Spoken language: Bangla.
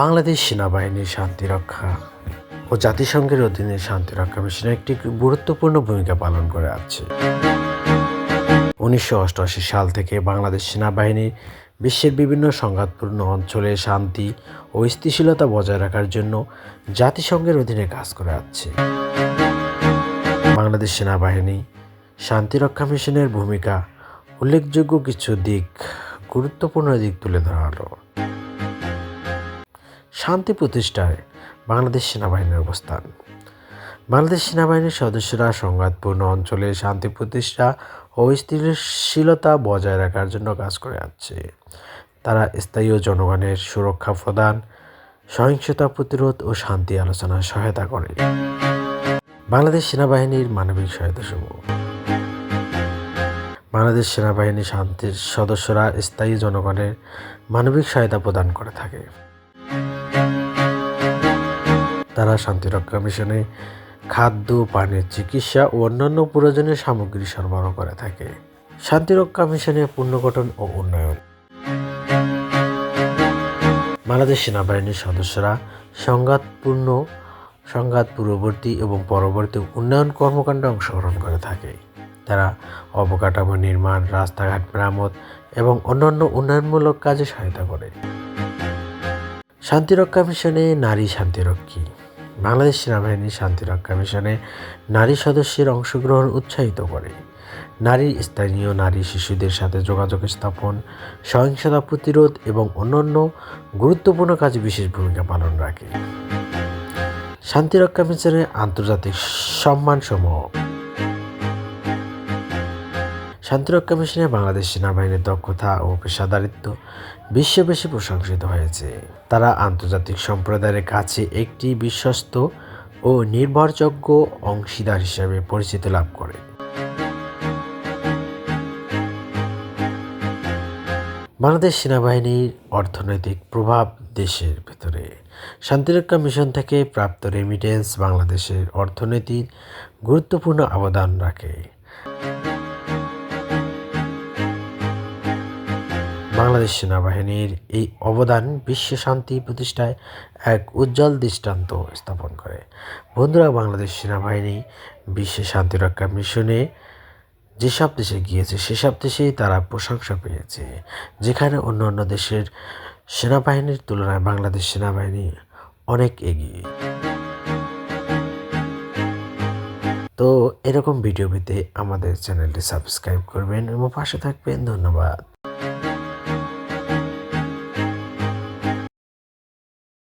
বাংলাদেশ সেনাবাহিনীর শান্তিরক্ষা ও জাতিসংঘের অধীনে শান্তিরক্ষা মিশনে একটি গুরুত্বপূর্ণ ভূমিকা পালন করে আছে। উনিশশো সাল থেকে বাংলাদেশ সেনাবাহিনী বিশ্বের বিভিন্ন সংঘাতপূর্ণ অঞ্চলে শান্তি ও স্থিতিশীলতা বজায় রাখার জন্য জাতিসংঘের অধীনে কাজ করে আসছে বাংলাদেশ সেনাবাহিনী শান্তিরক্ষা মিশনের ভূমিকা উল্লেখযোগ্য কিছু দিক, গুরুত্বপূর্ণ দিক তুলে ধরা হলো। শান্তি প্রতিষ্ঠায় বাংলাদেশ সেনাবাহিনীর অবস্থান। বাংলাদেশ সেনাবাহিনীর সদস্যরা সংঘাতপূর্ণ অঞ্চলে শান্তি প্রতিষ্ঠা ও স্থিতিশীলতা বজায় রাখার জন্য কাজ করে আসছে। তারা স্থায়ী জনগণের সুরক্ষা প্রদান, সহিংসতা প্রতিরোধ ও শান্তি আলোচনায় সহায়তা করে। বাংলাদেশ সেনাবাহিনীর মানবিক সহায়তা সমূহ বাংলাদেশ সেনাবাহিনী শান্তির সদস্যরা স্থায়ী জনগণের মানবিক সহায়তা প্রদান করে থাকে। তারা শান্তিরক্ষা মিশনে খাদ্য পানি চিকিৎসা ও অন্যান্য প্রয়োজনীয় সামগ্রী সরবরাহ করে থাকে। শান্তিরক্ষা মিশনে পুনর্গঠন ও উন্নয়ন। বাংলাদেশ সেনাবাহিনীর সদস্যরা সংঘাতপূর্ণ, সংঘাত পূর্ববর্তী এবং পরবর্তী উন্নয়ন কর্মকাণ্ডে অংশগ্রহণ করে থাকে। তারা অবকাঠামো নির্মাণ, রাস্তাঘাট মেরামত এবং অন্যান্য উন্নয়নমূলক কাজে সহায়তা করে। শান্তিরক্ষা মিশনে নারী শান্তিরক্ষী বাংলাদেশ সেনাবাহিনী শান্তিরক্ষা মিশনে নারী সদস্যের অংশগ্রহণ উৎসাহিত করে। নারী, স্থানীয় নারী শিশুদের সাথে যোগাযোগ স্থাপন, সহিংসতা প্রতিরোধ এবং অন্যান্য গুরুত্বপূর্ণ কাজে বিশেষ ভূমিকা পালন রাখে। শান্তিরক্ষা মিশনের আন্তর্জাতিক সম্মানসমূহ শান্তিরক্ষা মিশনে বাংলাদেশ সেনাবাহিনীর দক্ষতা ও পেশাদারিত্ব বিশ্ববেশি প্রশংসিত হয়েছে। তারা আন্তর্জাতিক সম্প্রদায়ের কাছে একটি বিশ্বস্ত ও নির্ভরযোগ্য অংশীদার হিসেবে পরিচিতি লাভ করে। বাংলাদেশ সেনাবাহিনীর অর্থনৈতিক প্রভাব দেশের ভেতরে। শান্তিরক্ষা মিশন থেকে প্রাপ্ত রেমিটেন্স বাংলাদেশের অর্থনীতির গুরুত্বপূর্ণ অবদান রাখে। বাংলাদেশ সেনাবাহিনীর এই অবদান বিশ্ব শান্তি প্রতিষ্ঠায় এক উজ্জ্বল দৃষ্টান্ত স্থাপন করে। বন্ধুরা, বাংলাদেশ সেনাবাহিনী বিশ্ব শান্তিরক্ষা মিশনে যেসব দেশে গিয়েছে, সেসব দেশেই তারা প্রশংসা পেয়েছে, যেখানে অন্য অন্য দেশের সেনাবাহিনীর তুলনায় বাংলাদেশ সেনাবাহিনী অনেক এগিয়ে। তো এরকম ভিডিও পেতে আমাদের চ্যানেলটি সাবস্ক্রাইব করবেন এবং পাশে থাকবেন। ধন্যবাদ।